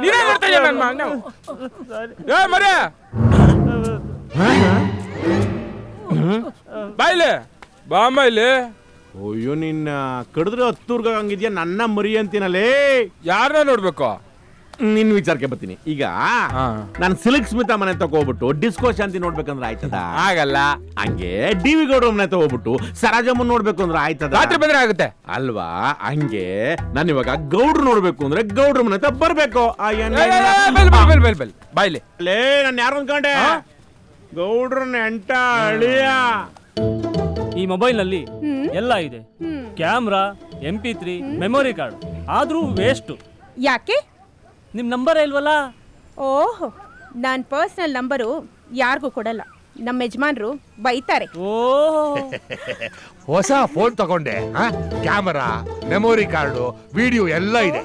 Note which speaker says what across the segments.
Speaker 1: ನೀನೇ ಮಾಡ್ತಾ ಇದೀಯ ನನ್ನ ಮಗನ ಏ ಮರೆ ಬಾಯ್ಲೆ ಬಾಮ ಇಲ್ಲಿ
Speaker 2: ಅಯ್ಯೋ, ನಿನ್ನ ಕಡಿದ್ರೆ ಹತ್ತೂರ್ಗ ಹಂಗಿದ್ಯಾ? ನನ್ನ ಮರಿ ಅಂತೀನಲ್ಲೇ
Speaker 1: ಯಾರನ್ನ ನೋಡ್ಬೇಕು?
Speaker 2: ನಿನ್ ವಿಚಾರಕ್ಕೆ ಬರ್ತೀನಿ. ಈಗ
Speaker 1: ಹಾ.
Speaker 2: ನಾನು ಸಿಲ್ಕ್ ಸ್ಮಿತಾ ಮನೆ ತಗೋಬಿಟ್ಟು ಡಿಸ್ಕೋ ಶಾಂತಿ ನೋಡ್ಬೇಕಂದ್ರೆ ಆಯ್ತದ?
Speaker 1: ಆಗಲ್ಲ
Speaker 2: ಹಂಗೆ ಡಿ ವಿ ಗೌಡ ಮನೆ ತಗೋಬಿಟ್ಟು ಸರಾಜಮ್ಮನ್ ನೋಡ್ಬೇಕು ಅಂದ್ರೆ ಆಯ್ತದ?
Speaker 1: ರಾತ್ರಿ ಬಂದ್ರೆ ಆಗುತ್ತೆ.
Speaker 2: ಅಲ್ವಾ? ಹಂಗೆ ನಾನು ಇವಾಗ ಗೌಡ್ರು ನೋಡ್ಬೇಕು ಅಂದ್ರೆ ಗೌಡ್ರ ಮನೆ ಹತ್ರ ಬರ್ಬೇಕು. ಆ
Speaker 1: ಏ,
Speaker 2: ಎಣ್ಣೆ-
Speaker 1: ಏ, ಏ, bell bell bell bell bell ಬಾಯ್ಲಿ
Speaker 2: ಲೇ ನಾನು ಯಾರು ಅನ್ಕೊಂಡೆ? ಗೌಡ್ರ ನೆಂಟ ಅಳಿಯ.
Speaker 3: ಈ ಮೊಬೈಲ್ನಲ್ಲಿ ಎಲ್ಲ ಇದೆ. Camera M P three memory card. ಆದರೂ ವೇಸ್ಟ್
Speaker 4: ಯಾಕೆ?
Speaker 3: ನಿಮ್ ನಂಬರ್ ಇಲ್ವಲ್ಲ?
Speaker 4: ಓಹ್ ನಾನು ಪರ್ಸ್ನಲ್ ನಂಬರು ಯಾರಿಗೂ ಕೊಡಲ್ಲ. ನಮ್ಮ ಯಜಮಾನ್ರು ಬೈತಾರೆ.
Speaker 3: ಓ
Speaker 5: ಹೊಸ ಫೋನ್ ತಗೊಂಡೆ ಕ್ಯಾಮರಾ ಮೆಮೊರಿ ಕಾರ್ಡು ವಿಡಿಯೋ ಎಲ್ಲ ಇದೆ.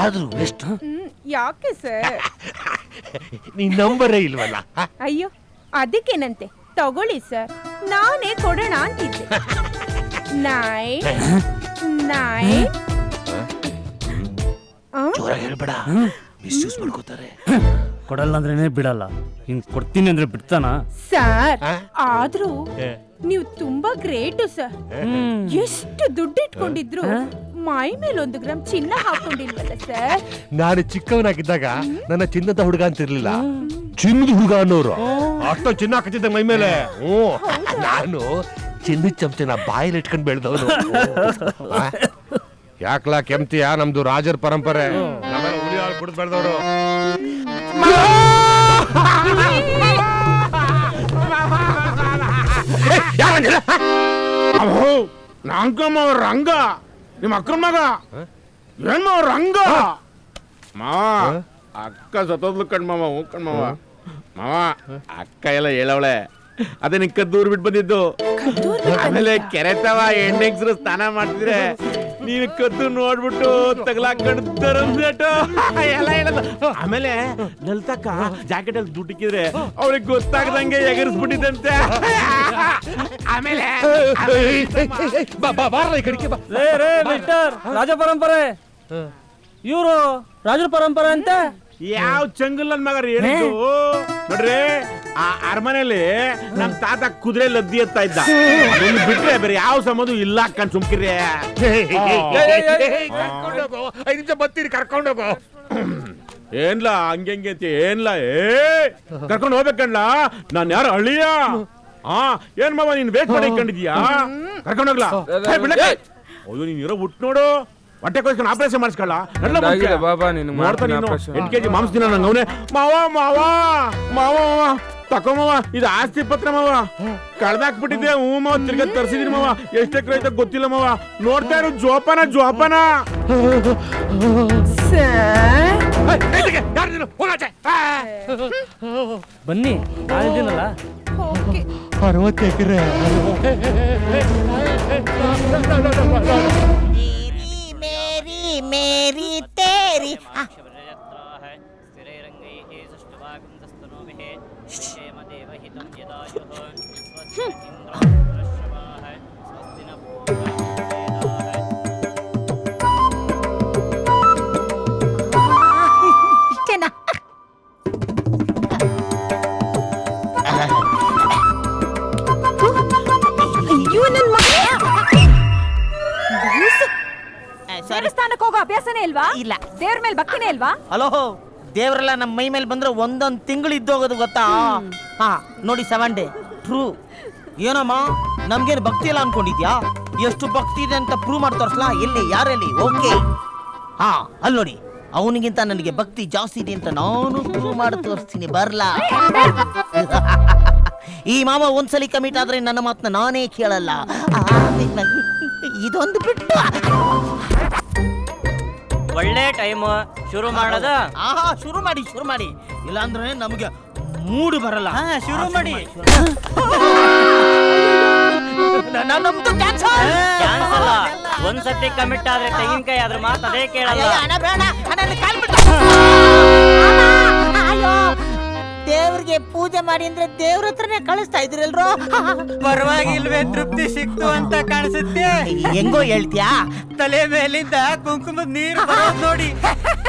Speaker 5: ಆದ್ರೂ ಎಷ್ಟು?
Speaker 4: ಹ್ಮ್, ಯಾಕೆ ಸರ್?
Speaker 5: ನೀ ನಂಬರೇ ಇಲ್ವಲ್ಲ ಆ?
Speaker 4: ಅಯ್ಯೋ ಅದಕ್ಕೇನಂತೆ? ತಗೊಳ್ಳಿ ಸರ್. ನಾನೇ ಕೊಡೋಣ ಅಂತಿದ್ದೆ. ನಾಯ್ ನೈನ್
Speaker 5: ಜೋರಾಗಿ ಹೇಳ್ಬೇಡ. ಮಿಸ್ಯೂಸ್ ಮಾಡ್ಕೋತಾರೆ.
Speaker 3: ಕೊಡಲ್ಲ ಅಂದ್ರೇನೆ ಬಿಡಲ್ಲ. ಹಿಂಗ್ ಕೊಡ್ತೀನಿ ಅಂದ್ರೆ ಬಿಡ್ತಾನ?
Speaker 4: ಸರ್ ಆದ್ರೂ ನೀವು ತುಂಬಾ ಗ್ರೇಟ್ ಸರ್. ಎಷ್ಟು ದುಡ್ಡು ಇಟ್ಕೊಂಡಿದ್ರು ಮೈ ಮೇಲೆ ಒಂದು ಗ್ರಾಮ್ ಚಿನ್ನ ಹಾಕೊಂಡಿಲ್ವಲ್ಲ ಸರ್?
Speaker 5: ನಾನು ಚಿಕ್ಕವನಾಗಿದ್ದಾಗ ನನ್ನ ಚಿನ್ನದ ಹುಡುಗ ಅಂತಿರ್ಲಿಲ್ಲ ಚಿನ್ನದ ಹುಡುಗ ಅನ್ನೋರು. ಅಷ್ಟು ಚಿನ್ನ ಹಾಕತ್ತಿದ್ದ ಮೈ ಮೇಲೆ. ಹ್ಞೂ ನಾನು ಚಿನ್ನದ ಚಮಚನ ಬಾಯಲ್ಲಿ ಇಟ್ಕೊಂಡು ಬೆಳೆದವನು. ಯಾಕ್ಲಾ ಕೆಮ್ತಿಯ? ನಮ್ದು ರಾಜರ ಪರಂಪರೆ. ಕುಡಿದು ಬೆಳೆದವರು.
Speaker 2: ನಾಂಕಮ್ಮ ಅವ್ರ ರಂಗ. ನಿಮ್ಮ ಅಕ್ಕನ ಮಗ. ಏನ್ ಅವ್ರ ರಂಗ. ಮಾವ ಅಕ್ಕ ಸತ್ತೋದ್ಲು ಕಣ್ಮಾವ ಮಾವ ಕಣ್ಮಾವ ಕಣ್ ಮಾವ. ಮಾವ ಅಕ್ಕ ಎಲ್ಲ ಹೇಳವಳೆ. ಅದೇ ನಿನ್ ಕದ್ದೂರ್ ಬಿಟ್ಟು ಬಂದಿದ್ದು. ಆಮೇಲೆ ಕೆರೆತವ ಎಣ್ಣೆಗ್ಸ್ರು ಸ್ನಾನ ಮಾಡ್ತಿದ್ರೆ ನೀನು ಕದ್ದು ನೋಡ್ಬಿಟ್ಟು ತಗಲಾಕೊಂಡು ಎಲ್ಲ ಹೇಳದ ಆಮೇಲೆ ಲಲಿತಕ್ಕ ಜಾಕೆಟ್ ಅಲ್ಲಿ ದುಡ್ಡಿಕ್ಕಿದ್ರೆ ಅವ್ರಿಗೆ ಗೊತ್ತಾಗದಂಗೆ ಎಗರಿಸ್ಬಿಟ್ಟಿದ್ದಂತೆ. ಆಮೇಲೆ
Speaker 3: ರಾಜ ಪರಂಪರೆ. ಇವರು ರಾಜ ಪರಂಪರೆ ಅಂತ?
Speaker 2: ಯಾವ ಚಂಗಲ್ ನನ್ ಮಗ ನೋಡ್ರಿ ಆ ಅರಮನೆಯಲ್ಲಿ ನಮ್ ತಾತ ಕುದುರೆ ಲದ್ದಿ ಎತ್ತಾ ಇದ್ದ. ಬಿಟ್ರೆ ಬೇರೆ ಯಾವ ಸಂಬಂಧ ಇಲ್ಲ ಅಕ್ಕನ್ ಸುಮ್ಕಿರಿ
Speaker 5: ಐದು ನಿಮಿಷ ಬರ್ತೀರಿ ಕರ್ಕೊಂಡೋಗು
Speaker 2: ಏನ್ಲಾ ಹಂಗೆ ಹಂಗೆ ಅಂತ ಏನ್ಲಾ ಏ ಕರ್ಕೊಂಡು ಹೋಗ್ಬೇಕಣ್ಣ ನಾನ್ ಯಾರು ಅಳಿಯ? ಹಾ ಏನ್ ಮಾವ ನೀನ್ ವೇಟ್ ಮಾಡಿ ಕಂಡಿದ್ಯಾ ಕರ್ಕೊಂಡು ಹೋಗ್ಲಾ. ಅಯ್ಯೋ ನೀನ್ ಇರೋ ಹುಟ್ಟು ನೋಡು. ಹೊಟ್ಟೆ ಕೊಯ್ಸ್ಕೊಂಡು ಆಪರೇಷನ್ ಮಾಡಿಸ್ಕೊಳ್ಳ ಎಲ್ಲ
Speaker 1: ಬಾಬಾ, ನೀನು ಮಾಡ್ತಾನೆ.
Speaker 2: ಎಂಟು ಕೆಜಿ ಮಾಂಸ ದಿನ ನಂಗೆ ಅವನೇ. ಮಾವ ಮಾವ ಮಾವ. ಮಾವ ತಕೋ ಇದು ಆಸ್ತಿ ಪತ್ರ ಮಾವ. ಕಳ್ದಾಕ್ಬಿಟ್ಟಿದ್ದೆ ಹ್ಞೂ ಮಾವ ತಿರ್ಗ ತರ್ಸಿದೀನಿ ಮಾವ. ಎಷ್ಟು ಎಕರೆ ಐತೆ ಗೊತ್ತಿಲ್ಲ ಮಾವ. ನೋಡ್ತಾ ಇರೋ ಜೋಪಾನ ಜೋಪಾನ.
Speaker 4: ಬನ್ನಿ
Speaker 5: ಯಾರು ಅರವತ್ತು ಹೋಗಾಚೆ
Speaker 3: ಮೇರಿ ಮೇರಿ
Speaker 4: ಓಕೆ
Speaker 5: ಅರವತ್ತು ಎಕರೆ
Speaker 6: तेरी मेरी मेरी तेरी हाँ, ಇಷ್ಟೇನಾ
Speaker 4: ಅಯ್ಯೋ ನನ್ ಮಗ
Speaker 6: ಸಾರಿ
Speaker 7: ದೇವಸ್ಥಾನಕ್ಕೆ ಹೋಗೋ ಅಭ್ಯಾಸನೇ ಇಲ್ವಾ
Speaker 6: ಇಲ್ಲ.
Speaker 7: ದೇವ್ರ ಮೇಲೆ ಭಕ್ತಿನೇ ಇಲ್ವಾ
Speaker 6: ಹಲೋ ದೇವರೆಲ್ಲ ನಮ್ಮ ಮೈ ಮೇಲೆ ಬಂದ್ರೆ ಒಂದೊಂದು ತಿಂಗಳು ಇದ್ದೋಗೋದು ಗೊತ್ತಾ? ಹಾ ನೋಡಿ ಸೆವೆನ್ ಡೇ ಟ್ರೂ ಏನಮ್ಮ? ನಮ್ಗೇನು ಭಕ್ತಿ ಇಲ್ಲ ಅನ್ಕೊಂಡಿದ್ಯಾ? ಎಷ್ಟು ಭಕ್ತಿ ಇದೆ ಅಂತ ಪ್ರೂವ್ ಮಾಡಿ ತೋರಿಸ್ಲಾ? ಎಲ್ಲಿ ಯಾರಲ್ಲಿ? ಓಕೆ ಹಾ ಅಲ್ಲಿ ನೋಡಿ. ಅವನಿಗಿಂತ ನನಗೆ ಭಕ್ತಿ ಜಾಸ್ತಿ ಇದೆ ಅಂತ ನಾನು ಪ್ರೂವ್ ಮಾಡಿ ತೋರಿಸ್ತೀನಿ. ಬರ್ಲಾ? ಈ ಮಾಮ ಒಂದ್ಸಲಿ ಕಮಿಟ್ ಆದ್ರೆ ನನ್ನ ಮಾತನ್ನ ನಾನೇ ಕೇಳಲ್ಲ. ಇದೊಂದು ಬಿಟ್ಟು.
Speaker 3: ಒಳ್ಳೆ ಟೈಮ್ ಶುರು ಮಾಡೋದ?
Speaker 6: ಆಹಾ ಶುರು ಮಾಡಿ ಶುರು ಮಾಡಿ. ಇಲ್ಲಾಂದ್ರೆ ನಮಗೆ ಮೂಡ್ ಬರಲ್ಲ.
Speaker 3: ಶುರು ಮಾಡಿ.
Speaker 6: ನಮ್ದು ಕ್ಯಾನ್ಸಲ್
Speaker 3: ಅಲ್ಲ. ಒಂದ್ಸತಿ ಕಮಿಟ್ ಆದ್ರೆ ತೆಂಗಿನಕಾಯಿ ಆದ್ರೆ ಮಾತು ಅದೇ ಕೇಳಲ್ಲ.
Speaker 6: ಪೂಜೆ ಮಾಡಿ ಅಂದ್ರೆ ದೇವ್ರ ಹತ್ರನೇ ಕಳಿಸ್ತಾ ಇದ್ರಲ್ರೋ
Speaker 8: ಪರವಾಗಿಲ್ವೇ ತೃಪ್ತಿ ಸಿಕ್ತು ಅಂತ ಕಾಣಿಸುತ್ತೆ.
Speaker 6: ಹೆಂಗೋ ಹೇಳ್ತೀಯಾ?
Speaker 8: ತಲೆ ಮೇಲಿಂದ ಕುಂಕುಮದ ನೀರು ಬರೋದ್ ನೋಡಿ.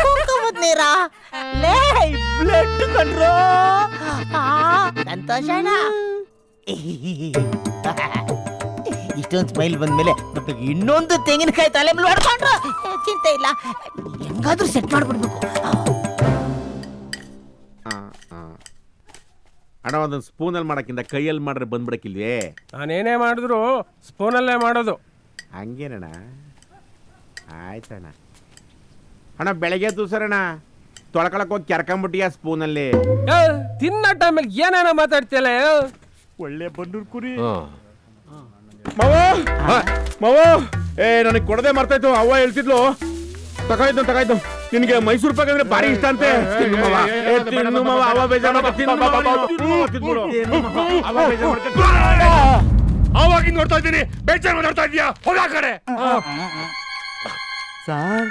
Speaker 6: ಕುಂಕುಮದ ನೀರಾ? ಲೇ ಬ್ಲಡ್ ಕಂಡ್ರೋ ಸಂತೋಷಣ ಇಷ್ಟೊಂದು ಸ್ಮೈಲ್ ಬಂದ್ಮೇಲೆ ಇನ್ನೊಂದು ತೆಂಗಿನಕಾಯಿ ತಲೆ ಮೇಲೆ ಹೊಡ್ಕೊಂಡ್ರು. ಚಿಂತೆ ಇಲ್ಲ. ಹೆಂಗಾದ್ರೂ ಸೆಟ್ ಮಾಡ್ಬಿಡ್ಬೇಕು.
Speaker 2: ಅಣ್ಣ ಒಂದೊಂದು ಸ್ಪೂನಲ್ಲಿ ಮಾಡೋಕ್ಕಿಂತ ಕೈಯಲ್ಲಿ ಮಾಡ್ರೆ ಬಂದ್ಬಿಡಕ್ಕಿಲ್ವೇ?
Speaker 1: ನಾನೇನೇ ಮಾಡಿದ್ರು ಸ್ಪೂನಲ್ಲೇ ಮಾಡೋದು.
Speaker 2: ಹಂಗೇನಣ್ಣ? ಆಯ್ತಣ್ಣ. ಅಣ್ಣ ಬೆಳಗ್ಗೆ ದೂಸರಣ್ಣ ತೊಳ್ಕೊಳಕ್ ಹೋಗಿ ಕೆರ್ಕೊಂಬಿಟ್ಟಿಯ ಸ್ಪೂನಲ್ಲಿ?
Speaker 1: ಏ, ತಿನ್ನ ಟೈಮಲ್ಲಿ ಏನೇನೋ ಮಾತಾಡ್ತಿಯಲ್ಲ
Speaker 8: ಒಳ್ಳೆ ಬನ್ನೂರ್ ಕುರಿ.
Speaker 2: ಮಾವ ಮಾವ. ಏ ನನಗೆ ಕೊಡದೆ ಮರ್ತಾಯ್ತು. ಅವ್ವ ಹೇಳ್ತಿದ್ಲು. ತಗಾಯ್ತು ತಗಾಯ್ತು ನಿನಗೆ ಮೈಸೂರು ಪಾಕ್ ಅಂದ್ರೆ ಭಾರಿ ಇಷ್ಟ ಅಂತೆ
Speaker 5: ಅವಾಗಿಂದ ನೋಡ್ತಾ ಇದ್ದೀನಿ ಬೇಜಾರು ನೋಡ್ತಾ ಇದೀಯಾ ಹೋಗ ಕಡೆ
Speaker 8: ಸಾರ್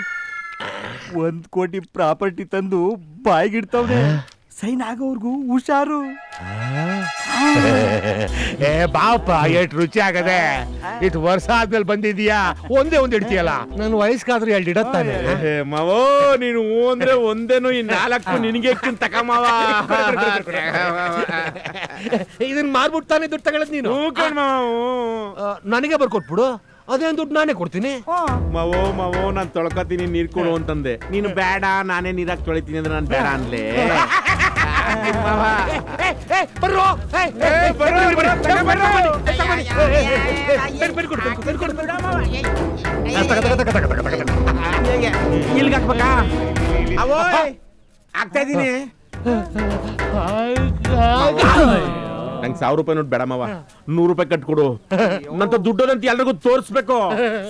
Speaker 8: ಒಂದ್ ಕೋಟಿ ಪ್ರಾಪರ್ಟಿ ತಂದು ಬಾಯಿಗಿಡ್ತವ್ನೆ ಸೈನ್ ಆಗೋರ್ಗು ಹುಷಾರು
Speaker 5: ಏ ಬಾಪ ಎಷ್ಟು ರುಚಿ ಆಗದೆ. ಇಷ್ಟು ವರ್ಷ ಆದ್ಮೇಲೆ ಬಂದಿದೀಯಾ ಒಂದೇ ಒಂದ್ ಇಡ್ತೀಯಲ್ಲ ನನ್ನ ವಯಸ್ಸಾದ್ರೂ ಎರಡು ಇಡತ್ತಾನೆ
Speaker 2: ಏ, ಮಾವೋ ನೀನು ಹೂ ಅಂದ್ರೆ ಒಂದೇನು ಈ ನಾಲ್ಕು ನಿನಗೆ ತಕ ಮಾವ.
Speaker 5: ಇದನ್ನ ಮಾರ್ಬಿಟ್ಟು ತಾನೇ ದುಡ್ಡು ತಗೊಳದ್ ನೀನು?
Speaker 2: ಹೂ ಕಣ್ ಮಾವ ಹೂ.
Speaker 5: ಆ, ನನಗೆ ಬರ್ಕೊಟ್ಬಿಡು. ಅದೇನ್ ದುಡ್ಡು ನಾನೇ ಕೊಡ್ತೀನಿ?
Speaker 2: ಮಾವೋ ಮಾವೋ ನಾನ್ ತೊಳ್ಕೊತೀನಿ ನೀರ್ ಕೊಡು ಅಂತಂದೆ. ನೀನು ಬೇಡ ನಾನೇ ನೀರಾಕ್ ತೊಳಿತೀನಿ ಅಂದ್ರೆ ನಾನು ಬೇಡ ಅನ್ಲೆ. ಮಾವ.
Speaker 5: ಬರ್ರೋ
Speaker 2: ಏ, ಬರ್ರೋ, ಬರ್ರೋ, ತಗೋ, ಬರ್ರೋ. ಇಲ್ಗ್ ಹಾಕ್ಬೇಕಾ ಅವೋಯ್ ಆಗ್ತಾ ಇದೀನಿ ನಂಗೆ ಸಾವಿರ ರೂಪಾಯಿ ನೋಟ್ ಬೇಡ ಮಾವ ನೂರು ರೂಪಾಯಿ ಕಟ್ಕೊಡು ನಂತ ದುಡ್ಡದಂತ ಎಲ್ರಿಗೂ ತೋರಿಸ್ಬೇಕು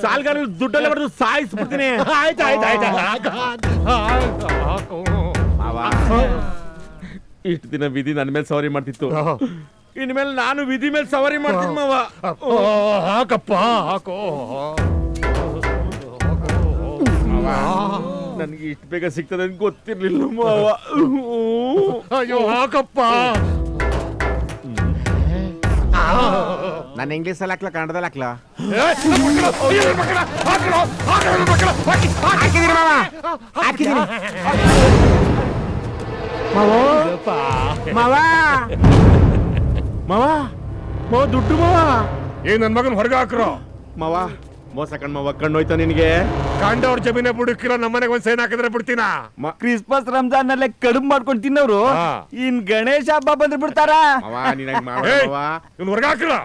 Speaker 2: ಸಾಲ್ಗಾರ ದುಡ್ಡೆಲ್ಲ ಬರೆದು ಸಾಯಿಸ್ಬಿಡ್ತೀನಿ
Speaker 5: ಆಯ್ತು ಆಯ್ತು ಆಯ್ತು
Speaker 2: ಮಾವ ಇಷ್ಟು ದಿನ ವಿಧಿ ನನ್ನ ಮೇಲೆ ಸವಾರಿ ಮಾಡ್ತಿತ್ತು. ಇನ್ಮೇಲೆ ನಾನು ವಿಧಿ ಮೇಲೆ ಸವಾರಿ ಮಾಡ್ತೀನಿ ಮಾವ.
Speaker 5: ಹಾಕಪ್ಪ ಹಾಕೋ
Speaker 2: ನನಗೆ ಇಷ್ಟು ಬೇಗ ಸಿಗ್ತದೆ ಅಂತ ಗೊತ್ತಿರ್ಲಿಲ್ಲ ಮಾವ.
Speaker 5: ಅಯ್ಯೋ ಹಾಕಪ್ಪ.
Speaker 2: ನಾನು ಇಂಗ್ಲೀಷ್ ಅಲ್ಲಿ ಹಾಕ್ಲಾ ಕನ್ನಡದಲ್ಲಿ ಹಾಕ್ಲಾ? ಹಾಕಿದೀನಿ ಮಾವ. ಮಾವ? ಮಾವ? ಮಾವ? ದುಡ್ಡು ಮಾವ?
Speaker 5: ಏ ನನ್ ಮಗನ್ ಹೊರಗೆ ಹಾಕ್ರೋ.
Speaker 2: ಮಾವ ಮೋಸ ಕಣ್ ಮಾವ ಕಣ್ಣೋಯ್ತಾ ನಿನಗೆ?
Speaker 5: ಕಂಡವ್ರ ಜಮೀನ ಬುಡಕ್ಕಿರೋ ನಮ್ಮನೆಗೆ ಒಂದ್ ಸೈನ್ ಹಾಕಿದ್ರೆ ಬಿಡ್ತೀನ?
Speaker 8: ಕ್ರಿಸ್ಮಸ್ ರಂಜಾನ್ ಅಲ್ಲೇ ಕಡುಬು ಮಾಡ್ಕೊಂಡು ತಿನ್ನೋರು. ಇನ್ ಗಣೇಶ ಹಬ್ಬ ಬಂದ್ರೆ ಬಿಡ್ತಾರ?
Speaker 2: ಮಾವ ಮಾವ ಮಾವ.
Speaker 5: ಹೊರಗೆ ಹಾಕ್ರೋ.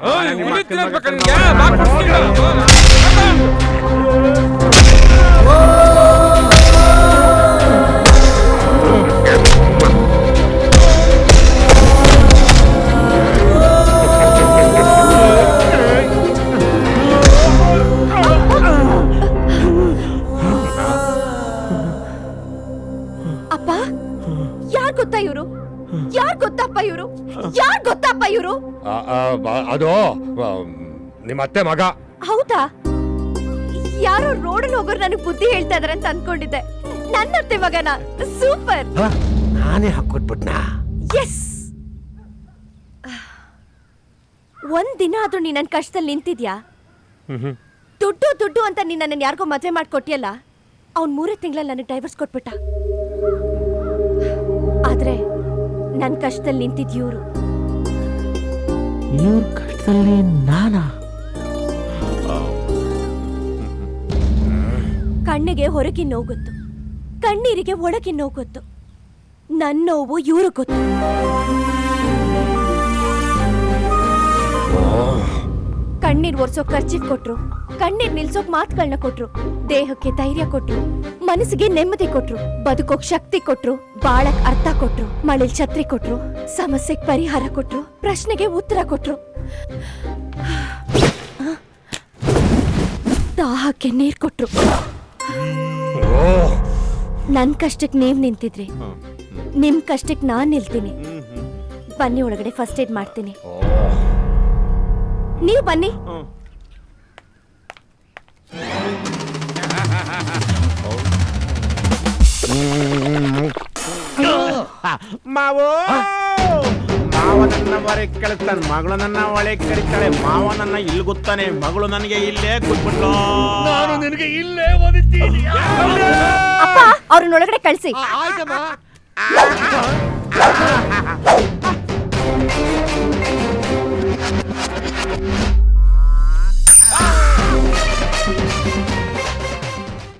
Speaker 7: ಯಾರ್ ಗೊತ್ತಪ್ಪ ಇವರು? ಯಾರ್ ಗೊತ್ತಪ್ಪ ಇವರು?
Speaker 5: ಆ, ಆ, ಅದು ನಿಮ್ಮ ಅತ್ತೆ ಮಗ.
Speaker 7: ಹೌದಾ? ಯಾರೋ ಅಲ್ಲಿ ಹೋಗೋರು ನನಗೆ ಬುದ್ಧಿ ಹೇಳ್ತಾ ಇದಾರೆ ಅಂತ ಅನ್ಕೊಂಡಿದ್ದೆ. ನನ್ನ ಅತ್ತೆ ಮಗನ. ಸೂಪರ್?
Speaker 5: ನಾನೇ ಹಾಕೊಟ್ಬಿಟ್ನಾ
Speaker 7: ಎಸ್. ಒಂದ್ ದಿನ ಆದ್ರೂ ನೀನ್ ನನ್ನ ಕಷ್ಟದಲ್ಲಿ ನಿಂತಿದ್ಯಾ? ದುಡ್ಡು ದುಡ್ಡು ಅಂತ ನೀನ್ ನನ್ನ ಯಾರಿಗೋ ಮದ್ವೆ ಮಾಡ್ಕೊಟ್ಟಿಯಲ್ಲ ಅವ್ನ್ ಮೂರೇ ತಿಂಗಳಲ್ಲಿ ನನಗೆ ಡೈವರ್ಸ್ ಕೊಟ್ಬಿಟ್ಟ. ಆದ್ರೆ ನನ್ ಕಷ್ಟದಲ್ಲಿ ನಿಂತಿದ್ ಇವ್ರು
Speaker 6: ಇವ್ರ ಕಷ್ಟದಲ್ಲಿ ನಾನಾ?
Speaker 7: ಕಣ್ಣಿಗೆ ಹೊರಗಿನ ನೋವು ಗೊತ್ತು ಕಣ್ಣೀರಿಗೆ ಒಳಗಿನ ನೋವು ಗೊತ್ತು ನನ್ನ ನೋವು ಇವರು ಗೊತ್ತು. ಕಣ್ಣೀರ್ ಒರ್ಸೋಕ್ ಖರ್ಚಿಗೆ ಕೊಟ್ರು. ಕಣ್ಣೀರ್ ನಿಲ್ಸೋಕ್ ಮಾತುಗಳನ್ನ ಕೊಟ್ರು. ದೇಹಕ್ಕೆ ಧೈರ್ಯ ಕೊಟ್ರು. ಮನಸ್ಸಿಗೆ ನೆಮ್ಮದಿ ಕೊಟ್ರು. ಬದುಕೋಕ್ ಶಕ್ತಿ ಕೊಟ್ರು. ಬಾಳಕ್ ಅರ್ಥ ಕೊಟ್ರು. ಮಳೆಲ್ ಛತ್ರಿ ಕೊಟ್ರು. ಸಮಸ್ಯೆಗೆ ಪರಿಹಾರ ಕೊಟ್ರು. ಪ್ರಶ್ನೆಗೆ ಉತ್ತರ ಕೊಟ್ರು. ದಾಹಕ್ಕೆ ನೀರ್ ಕೊಟ್ರು. ನನ್ ಕಷ್ಟಕ್ಕೆ ನೀವ್ ನಿಂತಿದ್ರಿ. ನಿಮ್ ಕಷ್ಟಕ್ಕೆ ನಾನ್ ನಿಲ್ತೀನಿ. ಬನ್ನಿ ಒಳಗಡೆ ಫಸ್ಟ್ ಏಡ್ ಮಾಡ್ತೀನಿ. ನೀವು ಬನ್ನಿ
Speaker 2: ಮಾವೋ ಮಾವ ನನ್ನ ಹೊರಗೆ ಕಳಿಸ್ತಾನೆ ಮಗಳು ನನ್ನ ಒಳಗೆ ಕರಿತಾಳೆ ಮಾವ ನನ್ನ ಇಲ್ಲಿ ಗೊತ್ತಾನೆ ಮಗಳು ನನಗೆ ಇಲ್ಲೇ ಕೂತ್ಬಿಟ್ಟು
Speaker 5: ನಾನು ನಿನಗೆ ಇಲ್ಲೇ ಓದಿದ್ದೀನಿ
Speaker 7: ಅಪ್ಪ ಅವ್ರನ್ನೊಳಗಡೆ ಕಳಿಸಿ
Speaker 5: ಆಯ್ತಮ್ಮ